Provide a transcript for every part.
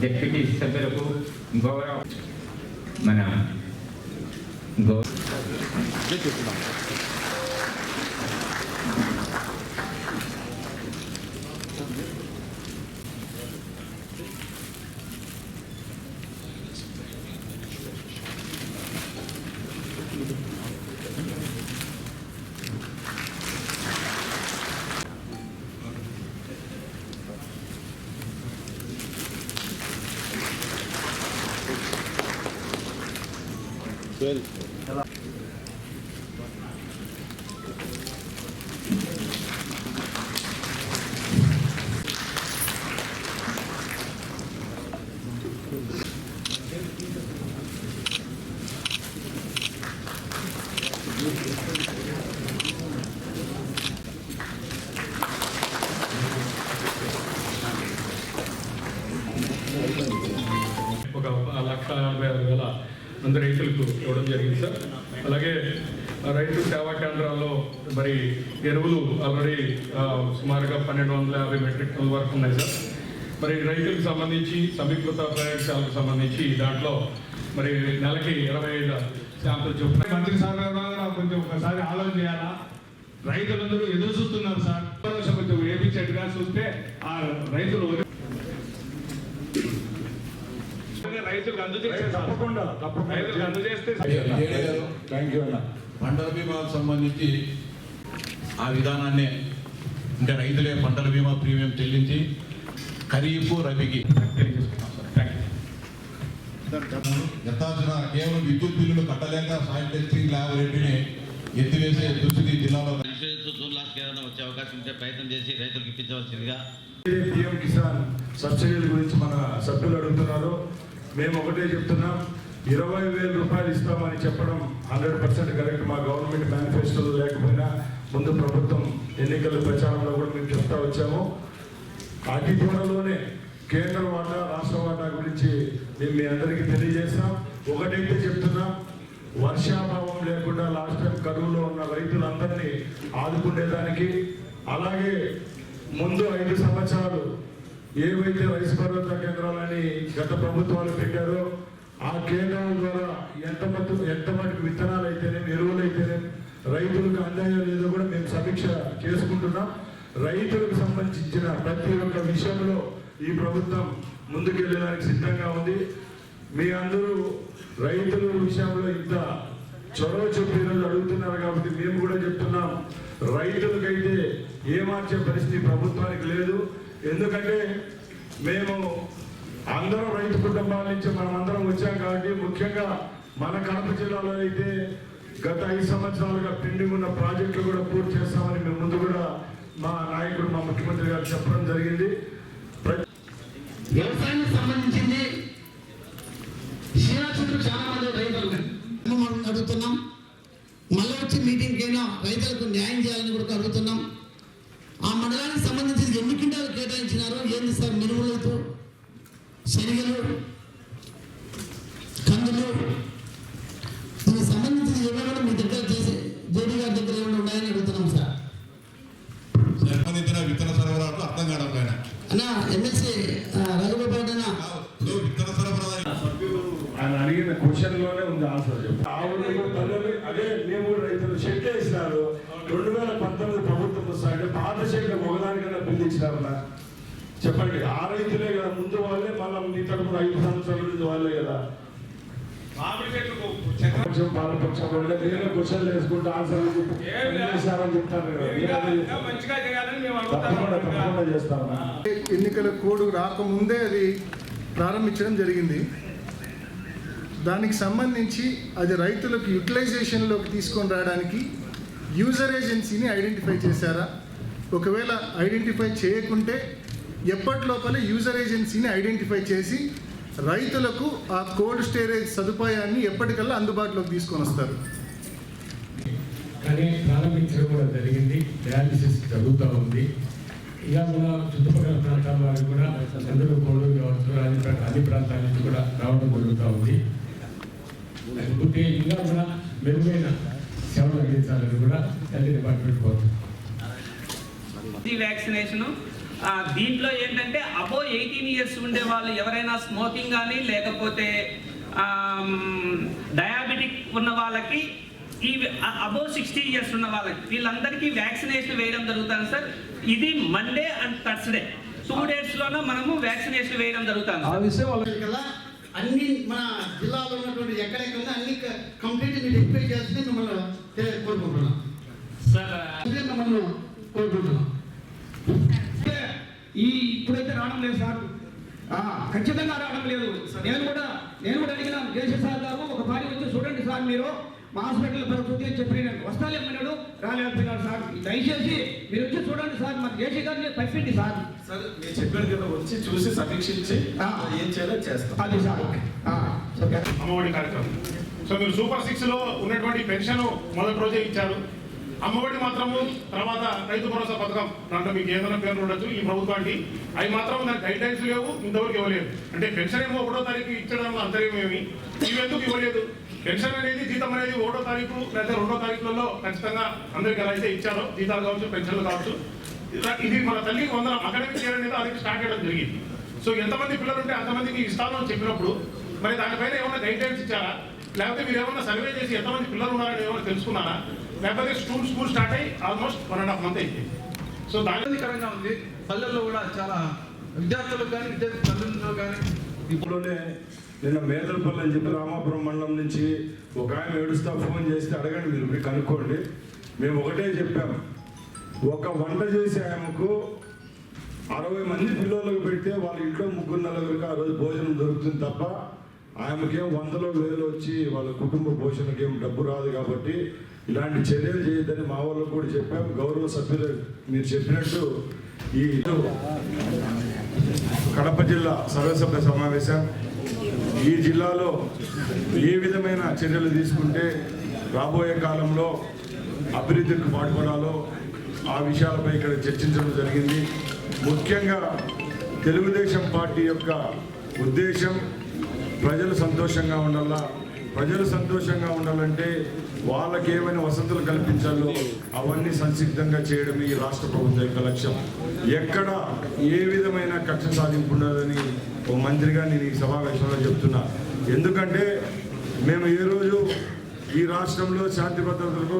Deputy సభ్యులకు గౌరవ మన గౌరవ ఒక లక్ష నలభై ఆరు వేల మంది రైతులకు ఇవ్వడం జరిగింది సార్. అలాగే రైతు సేవా కేంద్రాల్లో మరి ఎరువులు ఆల్రెడీ సుమారుగా పన్నెండు వందల యాభై మెట్రిక్ టన్నుల వరకు ఉన్నాయి సార్. మరి రైతులకు సంబంధించి సమీకృత ప్రయోగశాలకు సంబంధించి దాంట్లో మరి నెలకి ఇరవై ఐదు శాంపుల్ చొప్పున మంత్రి సార్ కొంచెం ఒకసారి ఆలోచన చేయాలా? రైతులందరూ ఎదురు చూస్తున్నారు సార్. కొంచెం కొంచెం వేపించేట్టుగా చూస్తే ఆ రైతులు తప్పకుండా రైతులకు అందజేస్తే థ్యాంక్ యూ అన్న. పంటల బీమాకు సంబంధించి ఆ విధానాన్ని అంటే రైతులే పంటల బీమా ప్రీమియం చెల్లించి ఖరీఫ్ రబీకి తెలియజేసుకున్నాం సార్. థ్యాంక్ యూ ఎత్తాల్సిన కేవలం విద్యుత్ బిల్లులు కట్టలేక సాయిల్ టెస్టింగ్ ల్యాబొరేటరీని ఎత్తివేసే దుస్థితి జిల్లాలో ఇన్సూరెన్స్ జూన్ ఏదైనా వచ్చే అవకాశం ఉంటే ప్రయత్నం చేసి రైతులకు ఇప్పించవలసిందిగా పిఎం కిసాన్ సబ్సిడీల గురించి మన సభ్యులు అడుగుతున్నారు. మేము ఒకటే చెప్తున్నాం ఇరవై వేల రూపాయలు ఇస్తామని చెప్పడం హండ్రెడ్ పర్సెంట్ కరెక్ట్. మా గవర్నమెంట్ మేనిఫెస్టోలో లేకపోయినా ముందు ప్రభుత్వం ఎన్నికల ప్రచారంలో కూడా మేము చెప్తా వచ్చాము. అతి త్వరలోనే కేంద్ర వాటా రాష్ట్ర వాటా గురించి మేము మీ అందరికీ తెలియజేస్తాం. ఒకటైతే చెప్తున్నాం వర్షాభావం లేకుండా లాస్ట్ టైం కరువులో ఉన్న రైతులందరినీ ఆదుకునేదానికి అలాగే ముందు ఐదు సంవత్సరాలు ఏవైతే రైస్ భరోసా కేంద్రాలని గత ప్రభుత్వాలు పెట్టారో ఆ కేంద్రాల ద్వారా ఎంత మటు ఎంత మటుకు విత్తనాలు అయితేనేమి ఎరువులు అయితేనేమి రైతులకు అందాయో లేదో కూడా మేము సమీక్ష చేసుకుంటున్నాం. రైతులకు సంబంధించిన ప్రతి ఒక్క విషయంలో ఈ ప్రభుత్వం ముందుకెళ్ళడానికి సిద్ధంగా ఉంది. మీ అందరూ రైతుల విషయంలో ఇంత చొరవ చెప్పిన అడుగుతున్నారు కాబట్టి మేము కూడా చెప్తున్నాం. రైతులకైతే ఏమార్చే పరిస్థితి ప్రభుత్వానికి లేదు. ఎందుకంటే మేము అందరం రైతు కుటుంబాల నుంచి మనం అందరం వచ్చాం కాబట్టి ముఖ్యంగా మన కడప జిల్లాలో అయితే గత ఐదు సంవత్సరాలుగా పెండింగ్ ఉన్న ప్రాజెక్టులు కూడా పూర్తి చేస్తామని మేము ముందు కూడా మా నాయకుడు మా ముఖ్యమంత్రి గారు చెప్పడం జరిగింది. శనగలు కందులు దీనికి సంబంధించి ఏమైనా మీ దగ్గర చేసే జేడీ గారి దగ్గర ఏమైనా ఉన్నాయని అడుగుతున్నాం సార్. సంబంధించిన విత్తన సరఫరాకు అర్థం కావడం పైన. అన్న ఎమ్మెల్సీ రఘుబాబు విత్తన సరఫరా ఆయన అడిగిన క్వశ్చన్లోనే ఉంది ఆన్సర్ చెప్పు. అదే మేము రైతులు షెడ్ వేసినారు రెండు వేల పంతొమ్మిది ప్రభుత్వం వస్తాయంటే పాత షెడ్లు ఒకదానికన్నా బిల్లు ఇచ్చినారన్నా చెప్పండి. ఆ రైతులే కదా ముందు వాళ్ళే మళ్ళీ మీ తరపున ఐదు సంవత్సరాల నుంచి వాళ్ళే కదా. పాలపక్షం నేనే క్వశ్చన్లు వేసుకుంటే చేశారని తప్పకుండా చేస్తామన్నా ఎన్నికల కోడ్ రాకముందే అది ప్రారంభించడం జరిగింది. దానికి సంబంధించి అది రైతులకు యూటిలైజేషన్లోకి తీసుకొని రావడానికి యూజర్ ఏజెన్సీని ఐడెంటిఫై చేశారా? ఒకవేళ ఐడెంటిఫై చేయకుంటే ఎప్పటిలోపలే యూజర్ ఏజెన్సీని ఐడెంటిఫై చేసి రైతులకు ఆ కోల్డ్ స్టోరేజ్ సదుపాయాన్ని ఎప్పటికల్లా అందుబాటులోకి తీసుకొని వస్తారు. కానీ ప్రారంభించడం కూడా జరిగింది. డయాలిసిస్ జరుగుతూ ఉంది. ఇక మన చుట్టుపక్కల ప్రాంతాల వారు కూడా అందరూ కావచ్చు అన్ని అన్ని ప్రాంతాల నుంచి కూడా రావడం జరుగుతూ ఉంది. లేకపోతే ఇంకా కూడా మెరుగైన సేవలు అందించాలని కూడా హెల్త్ డిపార్ట్మెంట్ కోరుతుంది. ఈ వ్యాక్సినేషన్ దీంట్లో ఏంటంటే అబో ఎయిటీన్ ఇయర్స్ ఉండే వాళ్ళు ఎవరైనా స్మోకింగ్ కానీ లేకపోతే డయాబెటిక్ ఉన్న వాళ్ళకి ఈ అబో సిక్స్టీ ఇయర్స్ ఉన్న వాళ్ళకి వీళ్ళందరికీ వ్యాక్సినేషన్ వేయడం జరుగుతుంది సార్. ఇది మండే అండ్ థర్స్డే. టూ డేస్లోనే మనము వ్యాక్సినేషన్ వేయడం జరుగుతుంది ఆ విషయం అన్ని మన జిల్లాలో ఉన్నటువంటి ఎక్కడెక్కడ అన్ని కంప్లీట్ మీరు ఎంక్వైరీ చేస్తే మిమ్మల్ని కోరుకుంటున్నాం. అదే మిమ్మల్ని కోరుకుంటున్నాం. ఈ ఇప్పుడైతే రావడం లేదు సార్. ఆ, ఖచ్చితంగా రావడం లేదు. నేను కూడా నేను కూడా అడిగినాను జేసీ సార్ గారు ఒక వచ్చి చూడండి సార్ మీరు. మా హాస్పిటల్ పరిస్థితి అని చెప్పి నేను వస్తాలేమన్నాడు రాలేకపోయినాడు సార్. దయచేసి మీరు వచ్చి చూడండి సార్ మన జేసీ గారిని పంపిండి సార్. సార్ మీరు చెప్పారు కదా వచ్చి చూసి సమీక్షించి ఆ. ఏం చేయాలో చేస్తాం. అది సార్ అమ్మఒడి కార్యక్రమం. సో మీరు సూపర్ సిక్స్లో ఉన్నటువంటి పెన్షన్ మొదటి రోజే ఇచ్చారు. అమ్మఒడి మాత్రము తర్వాత రైతు భరోసా పథకం. దాంట్లో మీకు ఏదైనా పేర్లు ఉండొచ్చు. ఈ ప్రభుత్వానికి అవి మాత్రం దాని గైడ్ లైన్స్ లేవు ఇంతవరకు ఇవ్వలేదు. అంటే పెన్షన్ ఏమో ఒకటో తారీఖు ఇచ్చడంలో అంతర్యం ఏమి? ఇవ్వలేదు? పెన్షన్ అనేది జీతం అనేది ఒకటో తారీఖు లేదా రెండో తారీఖులలో ఖచ్చితంగా అందరికి ఎలా అయితే ఇచ్చారో జీతాలు కావచ్చు పెన్షన్లు కావచ్చు ఇది మన తల్లికి వందల అకాడమిక్ ఇయర్ అనేది అది స్టార్ట్ చేయడం జరిగింది. సో ఎంతమంది పిల్లలు ఉంటే అంతమందికి ఇస్తాను అని చెప్పినప్పుడు మరి దానిపైన ఏమైనా గైడ్ లైన్స్ ఇచ్చారా? లేకపోతే మీరు ఏమైనా సర్వే చేసి ఎంతమంది పిల్లలు ఉన్నారని ఏమైనా తెలుసుకున్నారా? లేకపోతే స్కూల్ స్కూల్ స్టార్ట్ అయ్యి almost one and half month అయింది. సో దాని ఇబ్బందికరంగా ఉంది. పల్లెల్లో కూడా చాలా విద్యార్థులకు కానీ విద్యార్థి తల్లిదండ్రులకు కానీ ఇప్పుడునే నిన్న మేదలపల్లి అని చెప్పి రామాపురం మండలం నుంచి ఒక ఆయన ఏడుస్తా ఫోన్ చేస్తే అడగండి మీరు పోయి కనుక్కోండి. మేము ఒకటే చెప్పాము ఒక వంట చేసే ఆమెకు అరవై మంది పిల్లలకు పెడితే వాళ్ళ ఇంట్లో ముగ్గురు నలుగురికి ఆ రోజు భోజనం దొరుకుతుంది తప్ప ఆమెకేం వందలో వేలు వచ్చి వాళ్ళ కుటుంబ పోషణకి ఏం డబ్బు రాదు కాబట్టి ఇలాంటి చర్యలు చేయొద్దని మా వాళ్ళకు కూడా చెప్పాం. గౌరవ సభ్యులు మీరు చెప్పినట్టు ఈ కడప జిల్లా సర్వసభ్య సమావేశం. ఈ జిల్లాలో ఏ విధమైన చర్యలు తీసుకుంటే రాబోయే కాలంలో అభివృద్ధికి పాటుపడాలో ఆ విషయాలపై ఇక్కడ చర్చించడం జరిగింది. ముఖ్యంగా తెలుగుదేశం పార్టీ యొక్క ఉద్దేశం ప్రజలు సంతోషంగా ఉండాలా? ప్రజలు సంతోషంగా ఉండాలంటే వాళ్ళకి ఏమైనా వసతులు కల్పించాలో అవన్నీ సంసిద్ధంగా చేయడం ఈ రాష్ట్ర ప్రభుత్వం యొక్క లక్ష్యం. ఎక్కడ ఏ విధమైన కక్ష సాధింపు ఉండదని ఓ మంత్రిగా నేను ఈ సమావేశంలో చెప్తున్నా. ఎందుకంటే మేము ఏ రోజు ఈ రాష్ట్రంలో శాంతి భద్రతలకు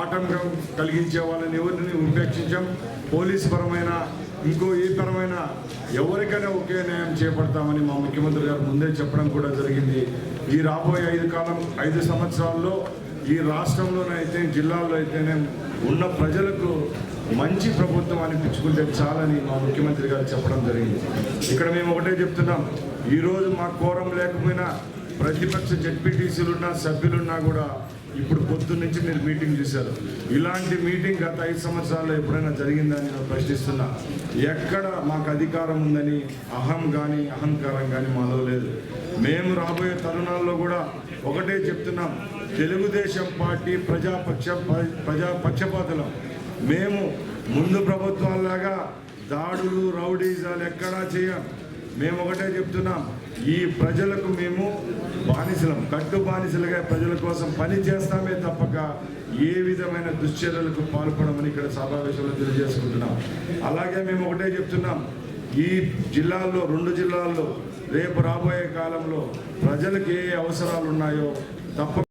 ఆటంకం కలిగించే వాళ్ళని ఎవరిని ఉపేక్షించాం? పోలీస్ పరమైన ఇంకో ఏ పరమైన ఎవరికైనా ఒకే న్యాయం చేపడతామని మా ముఖ్యమంత్రి గారు ముందే చెప్పడం కూడా జరిగింది. ఈ రాబోయే ఐదు కాలం ఐదు సంవత్సరాల్లో ఈ రాష్ట్రంలోనైతే జిల్లాల్లో అయితేనే ఉన్న ప్రజలకు మంచి ప్రభుత్వం అనిపించుకుంటే చాలని మా ముఖ్యమంత్రి గారు చెప్పడం జరిగింది. ఇక్కడ మేము ఒకటే చెప్తున్నాం. ఈరోజు మా కోరం లేకపోయినా ప్రతిపక్ష జడ్పీటీసీలున్నా సభ్యులున్నా కూడా ఇప్పుడు పొద్దున్న నుంచి మీరు మీటింగ్ చూశారు. ఇలాంటి మీటింగ్ గత ఐదు సంవత్సరాల్లో ఎప్పుడైనా జరిగిందని నేను ప్రశ్నిస్తున్నా. ఎక్కడ మాకు అధికారం ఉందని అహం కానీ అహంకారం కానీ మాలో లేదు. మేము రాబోయే తరుణాల్లో కూడా ఒకటే చెప్తున్నాం. తెలుగుదేశం పార్టీ ప్రజాపక్ష ప్రజా పక్షపాతులం. మేము ముందు ప్రభుత్వాల్లాగా దాడులు రౌడీజాలు ఎక్కడా చేయం. మేము ఒకటే చెప్తున్నాం. ఈ ప్రజలకు మేము బానిసలం కట్టు బానిసలుగా ప్రజల కోసం పని చేస్తామే తప్పక. ఏ విధమైన దుశ్చర్యలకు పాల్పడమని ఇక్కడ సమావేశంలో తెలియజేసుకుంటున్నాం. అలాగే మేము ఒకటే చెప్తున్నాం. ఈ జిల్లాల్లో రెండు జిల్లాల్లో రేపు రాబోయే కాలంలో ప్రజలకు ఏ అవసరాలు ఉన్నాయో తప్ప